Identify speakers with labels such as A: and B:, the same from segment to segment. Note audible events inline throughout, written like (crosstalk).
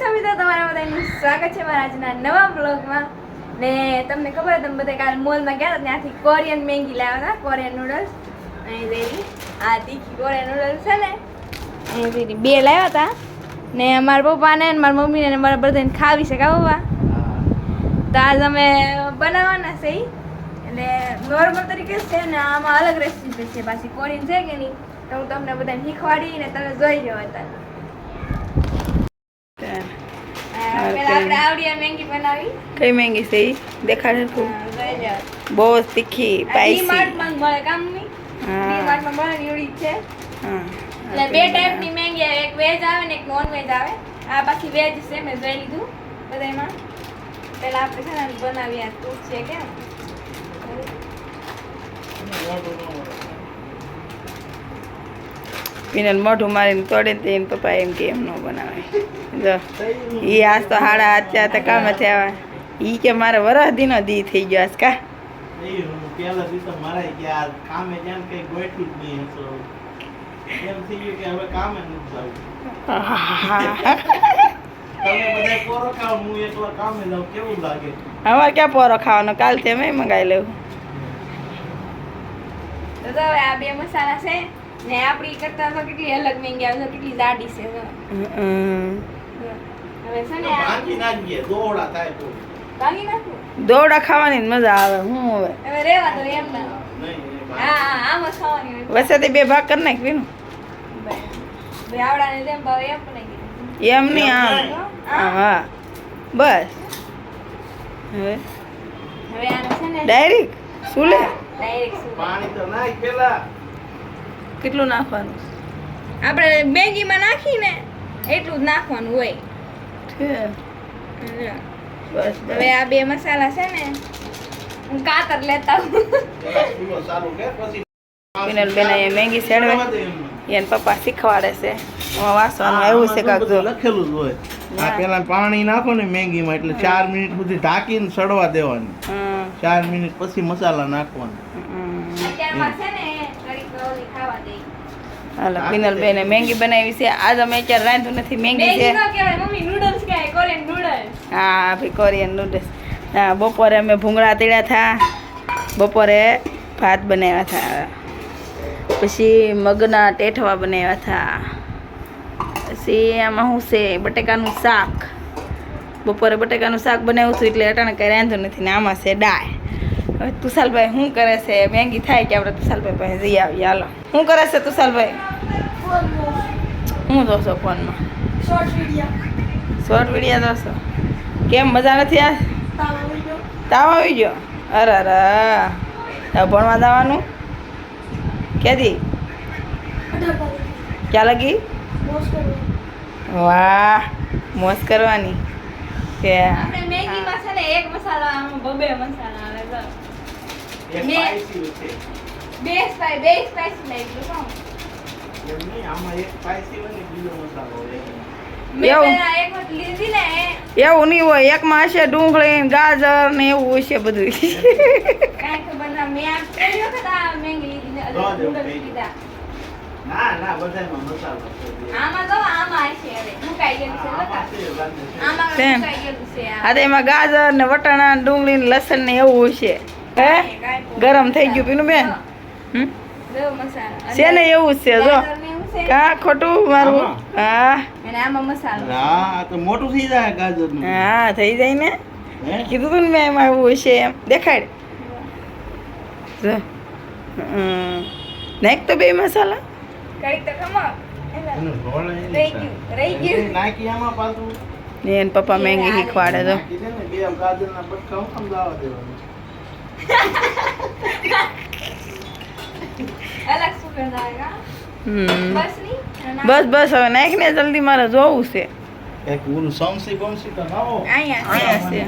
A: છો મિત્રો? તમારા બધાનું સ્વાગત છે મારા આજના નવા બ્લોગમાં. ને તમને ખબર તમે બધા કાલ મોલમાં ગયા હતા ત્યાંથી કોરિયન મેંગી લાવ્યા હતા, કોરિયન નૂડલ્સ અહીં દેરી આ તીખી કોરિયન નૂડલ્સ છે ને અહીંથી બે લાવ્યા હતા. ને મારા પપ્પાને ને મારા મમ્મીને ને મારા બધાને ખાવી શકા પપ્પા? તો આજ અમે બનાવવાના છે. એટલે નોર્મલ તરીકે છે ને આમાં અલગ રેસીપી છે. પાછી કોરિયન છે કે નહીં, તો હું તમને બધાને શીખવાડી ને તમે જોઈ જવા અત્યારે. આપણે આવડિયા મેંગી બનાવી.
B: કઈ મેંગી છે દેખાડે તું. બહુ તીખી પાઈસી
A: ડીમાર્ટમાં જ મળે કામ
B: હા.
A: ડીમાર્ટમાં મળે ને છે.
B: હા.
A: એટલે બે ટાઈપની મેંગી આવે. એક વેજ આવે ને એક નોન વેજ આવે. આ બાકી વેજ છે મેં જોઈ લીધું બધામાં પેલા આપણે છે ને બનાવીએ. તું છે કેમ
B: પીનલ મોઢું મારીને તોડે ને તે એને પપ્પા એમ કે એમ ન બનાવે. જો એ આજ તો હાડા અત્યારે તો કામે થયા એ કે મારે વરસ દીનો દી થઈ ગયો આજ કા.
C: તમે
B: અમારે ક્યાં પોરો ખાવાનો? કાલથી અમે મંગાવી લેવું.
A: તો હવે આ બે મસાલા છે. ને આપણી કરતા તો કેટલી અલગ મહેંગી આવે છે કેટલી જાડી છે. હવે છે ને
C: ભાંગી નાખીએ દોડા થાય તો.
A: ભાંગી નાખું?
B: દોડા ખાવાની મજા આવે હું હવે.
A: હવે રેવા તો એમ ના. હા હા આમાં ખાવાની હોય.
B: બે ભાગ કરી નાખ પીનું
A: ભાઈ આવડાને જેમ ભાવે એમ નહીં
B: એમ નહીં આમ. હા. બસ. હવે.
A: હવે આને છે ને.
B: ડાયરેક્ટ શું
A: ડાયરેક્ટ શું
C: પાણી તો નાખ પેલા.
B: કેટલું નાખવાનું?
A: આપણે મેગીમાં નાખીને એટલું જ નાખવાનું હોય.
B: બસ
A: હવે આ બે મસાલા છે ને હું કાતર લેતા
B: વિનલ બેન અહીંયા મેગી સેડવે એને પપ્પા શીખવાડે છે. વાસવાનું એવું છે કાક જો.
C: લખેલું જ હોય. આ પેલા પાણી નાખો ને મેગીમાં એટલે ચાર મિનિટ સુધી ઢાંકીને સડવા દેવાની. ચાર મિનિટ પછી મસાલા નાખવાના.
A: અત્યારમાં છે ને ઘડીક ઓલી ખાવા દઈ
B: હાલો પિનલ બેને મેંગી બનાવી છે. આજ અમે અત્યારે રાંધ્યું નથી મેગી છે. હા ભાઈ કોરિયન નૂડલ્સ હા બપોરે અમે ભૂંગળા તળ્યા હતા બપોરે ભાત બનાવ્યા હતા પછી મગના ટેઠવા બનાવ્યા હતા પછી આમાં શું છે બટેકાનું શાક. બપોરે બટેકાનું શાક બનાવ્યું હતું એટલે અટાણે કંઈ રાંધ્યું નથી ને આમાં છે દાળ. હવે તુષાલભાઈ શું કરે છે? મેંગી થાય કે આપણે તુષાલભાઈ પાસે જઈ આવીએ? હાલો. શું કરે છે તુષાલભાઈ હું જોશો ફોનમાં? શોર્ટ વીડિયો જોશો? કેમ મજા નથી આ? તાવ આવી ગયો? અરે અરે. ભણવા જવાનું? ક્યાંથી? ક્યાં લગી? વાહ મોસ કરવાની. કે
A: મેગીમાં છે એક મસાલો, આમાં બબે મસાલા આવે
C: છે.
A: બે સ્પાઈ બે સ્પાઈસી લઈ ગયું
C: એમ નહીં, આમાં એક હોય ને બીજો મસાલો હોય.
B: એવું?
A: એક વખત લીધી ને.
B: એવું નહીં હોય એકમાં હશે ડુંગળી ગાજર ને એવું હશે બધું.
A: ના ને
C: મસાલો
A: આમાં તો આમાં હશે હવે મુકાઈ છે
C: આમાં?
A: મુકાઈ છે
B: હા એમાં ગાજર ને વટાણા ડુંગળી ને લસણ ને એવું હશે. હે? ગરમ થઈ ગયું પીનું બેન? છે ને એવું જ છે જો?
A: છે.
B: કા ખોટું મારું? હા.
A: અને આમાં મસાલો.
C: હા આ તો મોટું થઈ જાય ગાજર
B: હા થઈ જાય ને? કીધું તું ને મેં એમાં એવું હશે એમ. દેખાડ. જો. નાખ તો બે મસાલા. ને પપ્પા મેંગી ખવાડે તો
A: બસ
B: બસ બસ. હવે નાખ ને જલ્દી મારે જોવું છે.
C: એક ઓલું સમસી બમસી તો લાવો.
A: અહીંયા
B: અહીંયા છે.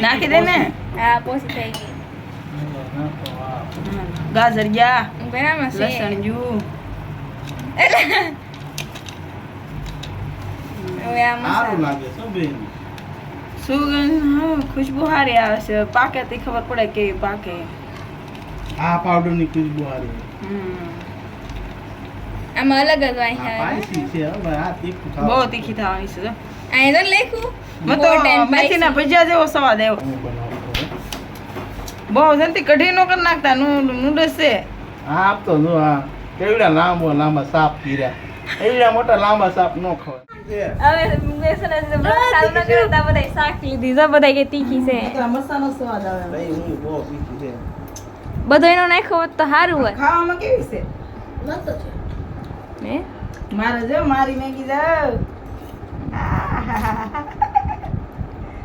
B: નાખી દે ને.
A: હા પોસી થઈ ગઈ.
B: ગાજર ગયા.
A: બરાબર છે.
B: લસણ જુ.
A: હવે આ
C: સારું લાગે છે બેન.
B: સુગંધ ખુશ્બુ સારી આવે છે. પાકે તે ખબર પડે કેવી પાકે.
C: આ પાવડરની ખુશ્બુ હારી.
B: હમ.
A: આમાં અલગ જ
C: વાઈ
A: છે
B: બહુ. તીખી થવાની છે
A: અહીં તો લખ્યું
B: મને તો મેથીના ભજીયા જેવો સ્વાદ આવ્યો. બહુ જલ્દી કઢી નો કરી નાખતા નૂડલ્સ છે.
C: હા આપતો જો હા કેવડા લાંબો લાંબા સાપ કીર્યા. એવડા મોટા લાંબા સાપ નો ખવાય.
A: હવે મેં છે ને બ્લોગ ચાલુ ન કર્યો તો બધાય શાક લીધી જો બધાય કે તીખી છે
B: મસાલો સ્વાદ આવે
C: ભાઈ હું બહુ તીખું છે
A: બધો એનો નાખ્યો હોત તો સારું હોય
B: ખાવામાં કેવી છે
A: હે
B: મારે જો મારી મેગી જાવ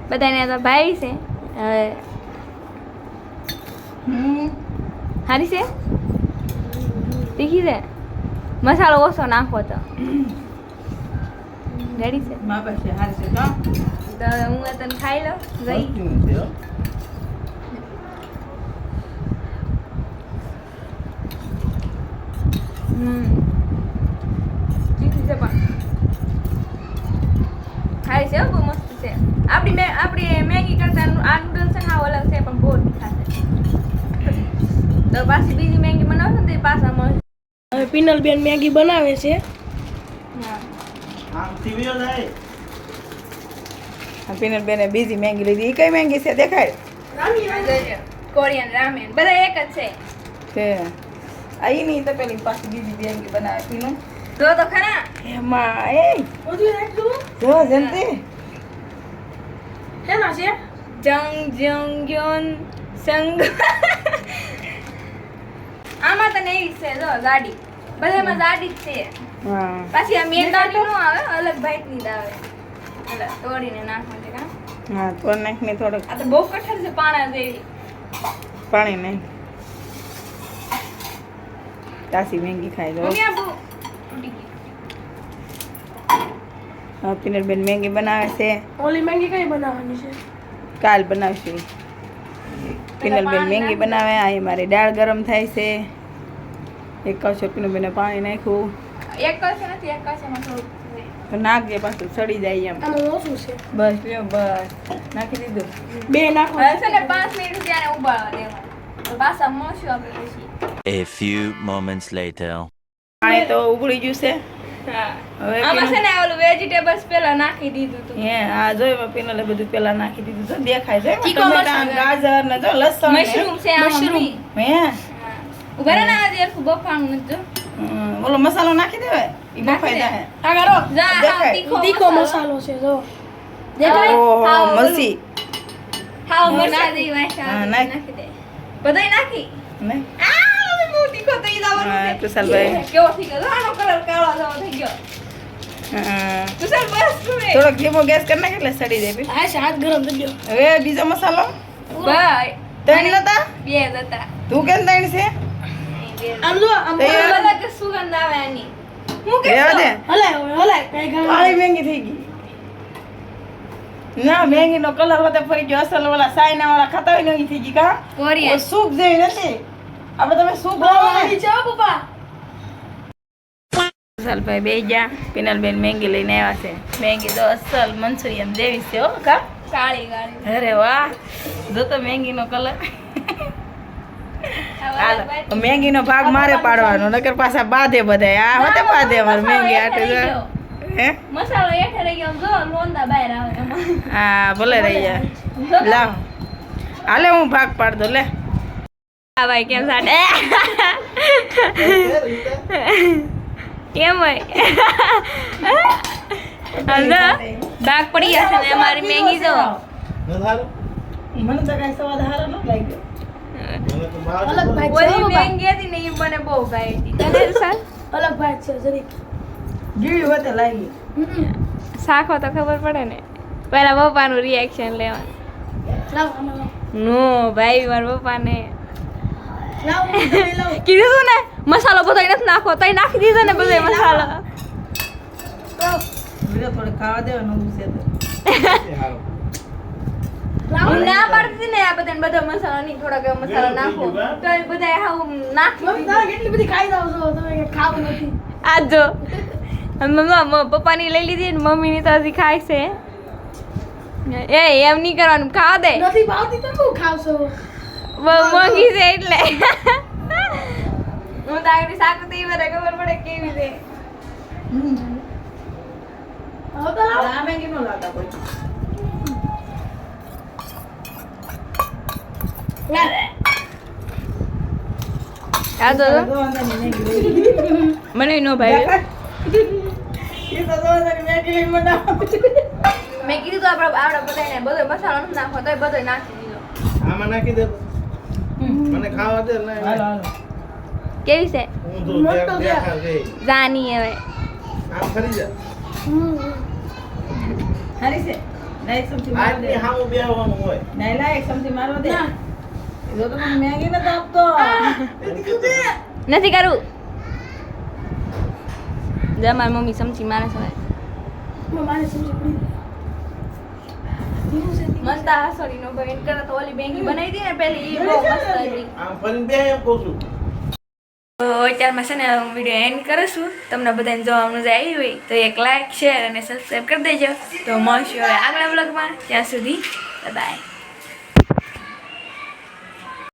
A: બધાને તો ભાઈ છે હવે
B: હમ
A: સારી છે તીખી છે મસાલો ઓછો નાખો તો રેડી છે
B: માપે પાસે હારી છે તો?
A: તો હું આ તને ખાઈ લઉં. જઈ.
C: સસ્તું છે હો.
A: હમ. છે પણ. ખાય છે હો, બહુ મસ્ત છે. આપણી મે આપણી મેગી કરતા આ નૂડલ્સ છે હા અલગ છે પણ બહુ છે. તો પાછી બીજી મેગી બનાવશો ને તો એ પાછા મળશે
D: હવે પિનલબેન મેગી બનાવે છે
A: હા
C: આમથી વયો જાય
B: આ પીનટ બેને બીજી મેંગી લીધી. એ કઈ મેંગી છે? દેખાય.
A: Korean ramen. બધા એક જ છે.
B: છે આ ઈ નહીં તો પેલી પાછી બીજી મેંગી બનાવે પીનું
A: જો તો ખરા.
B: એમાં એ. જો જલ્દી
D: શેના છે?
A: જંગ જંગ ગ્યોન સંગ. આમાં તને એવી જ છે જો ગાડી. બધામાં ગાડી જ છે. પાછી આ મેંદાની નો આવે અલગ ભાઈટની જ આવે. એટલે તોડીને નાખવાનું છે કાં?
B: હા તો નાખને થોડોક.
A: આ તો બહુ કઠણ છે પાણા જેવી.
B: પાણી નહીં. તાસી મેંગી ખાઈ લો. પીનટ બેન મેંગી બનાવે છે.
D: ઓલી મેંગી કઈ બનાવવાની છે?
B: કાલ બનાવશું. પિનલ બેન મેંગી બનાવે અહીં મારી દાળ ગરમ થાય છે. એક કચો પિનલ બેને પાણી નાખ્યું.
A: એક કશે નથી એક કશેમાં થોડુંક
B: નાખજે પાછું સડી જાય એમ.
D: ઓછું છે.
B: બસ લ્યો બસ. નાખી દીધું.
D: બે નાખો.
A: છે ને પાંચ મિનિટ સુધી ઉબાળવા દેવાનું. પાછા મળશું આપણે પછી.
E: A few moments later.
B: પાણી તો ઉકળી ગયું છે.
A: આમાં છે ને ઓલું વેજીટેબલ્સ પેલા નાખી દીધું હતું.
B: હે આ જોઈ એમાં બધું પેલા નાખી દીધું તો દેખાય છે ટમેટાં. ગાજર ને જો લસણ ને.
A: મશરૂમ છે
D: મશરૂમ.
B: હે.
A: ઊભા રહો આજે બફાણું નથી
B: ઓલો મસાલો નાખી દેવાય ઈ બફાઈ જાય.
D: આ
A: જા, તીખો
D: તીખો
A: મસાલો.
D: મસાલો છે જો.
A: દેખાય?
B: ઓહો મસી
A: હાવ
B: હા,
A: મરચાં
B: નાખી.
A: જેવી વાસ આવે.
B: હા, નાખ.
A: નાખી દે. બધાય નાખી?
B: ને?
A: આ, બહુ તીખો થઈ જવાનો
B: હા,
A: કેવો થઈ ગયો આનો કલર કાળો જેવો થઈ ગયો. બસ તું એ.
B: થોડોક ધીમો ગેસ કરી નાખ એટલે સડી જાય.
D: હા હાથ ગરમ થઈ ગયો.
B: હવે બીજો મસાલો?
A: બાય
B: ત્રણ નતા?
A: બે જ હતા.
B: તું કેમ ત્રણ છે?
D: આમ જો આમ
B: તો એ-
A: સુગંધ આવે આની હું કે
D: હલાય હલાય. કઈ
B: કાળી મેંગી થઈ ગઈ. ના મેંગી નો કલર હોતે ફરી ગયો. અસલ ઓલા સાયના વાળા ખાતા હોય ને થઈ ગઈ કા?
A: કોરિયન.
B: સૂપ જેવી નથી. આપણે તમે સૂપ
D: બનાવવાની છે પપ્પા
B: અસલભાઈ બે ગયા. પિનલબેન મેંગી લઈને આવ્યા છે. મેંગી તો અસલ મંચુરિયન દેવી છે હો કા?
A: કાળી કાળી.
B: અરે વાહ. જો તો મેંગી નો કલર મેંગી નો ભાગ મારે પાડવાનો નકર પાછા બાધે બધાય. આ હોતે બાધે અમારે મેંગી આટે હે?
A: મસાલો એઠે રહી ગયો જો લોંદા બહાર આવે
B: હા ભલે રહી જાય. લાવ હાલે હું ભાગ પાડ દો લે.
A: આ ભાઈ કેમ સાડે? કેમ હોય? અંદર ભાગ પડી ગયા છે ને અમારી મેંગી જો.
B: મને તો કઈ સવાદ હારો ન લાગ્યો.
A: ઓલી
D: પપ્પા
A: મેગી ને એ મને બહુ ભાઈ હતી તને સાલ.
D: અલગ ભાઈ છે જરીક.
B: જીવી હોતે લાગી.
A: શાખો તો ખબર પડે ને. પેલા પપ્પાનું રિએક્શન લેવાનું. નો ભાઈ મારા પપ્પાને. કીધું તું ને મસાલો બધો નથી નાખો તો નાખી દીધો ને બધો મસાલો.
B: બીજો ખાવા દેવાનું. (laughs)
A: હું ના પાડતી ને આ બધાને બધો મસાલો નહીં થોડોક મસાલો નાખો. તો એ બધા હાવ નાખી
D: કેટલી બધી ખાઈ જાવ છો? તમે કે ખાવું નથી.
A: આ જો. મમ્મા પપ્પાની લઈ લીધી ને મમ્મીની તો હજી ખાય છે. એ એમ નહીં કરવાનું ખાવા દે.
D: નથી ભાવતી તો શું ખાવશો?
A: બહુ મોંઘી છે એટલે. (laughs) હું તો આગળ શાક તો મને ખબર પડે કેવી છે.
D: હવે તો લાવો.
B: આ મેગી કોઈ?
A: આ તો.
B: તો
A: મને નો ભાઈ
B: તો.
A: મેં કીધું તો આપણે આપણે બધાને બધો મસાલો નથી નાખવો તોય બધો નાખી દીધો
C: આમાં નાખી દે મને ખાવા દે ને.
A: કેવી છે જાની હવે
C: આમ ફરી જા
B: હારી છે ના સમથી મારો દે
C: આજની હામું બેહવાનું હોય
B: એક ચમચી મારો દે જો તો મને મેગી નતો આપતો
A: નથી કરવું જો મારી મમ્મી સમજી મારે
D: સમજી.
A: નો કરે તો ઓલી બેંગી બનાવી દી ને પેલી એ બહુ મસ્ત હતી.
C: આમ ફરીને બે એમ કહું છું.
A: અત્યારમાં છે ને હું વીડિયો એન્ડ કરું છું. તમને બધાને જોવા મજા આવી હોય તો એક લાઈક શેર અને સબસ્ક્રાઈબ કરી દેજો. તો મળશું હવે આગલા બ્લોગમાં ત્યાં સુધી બાય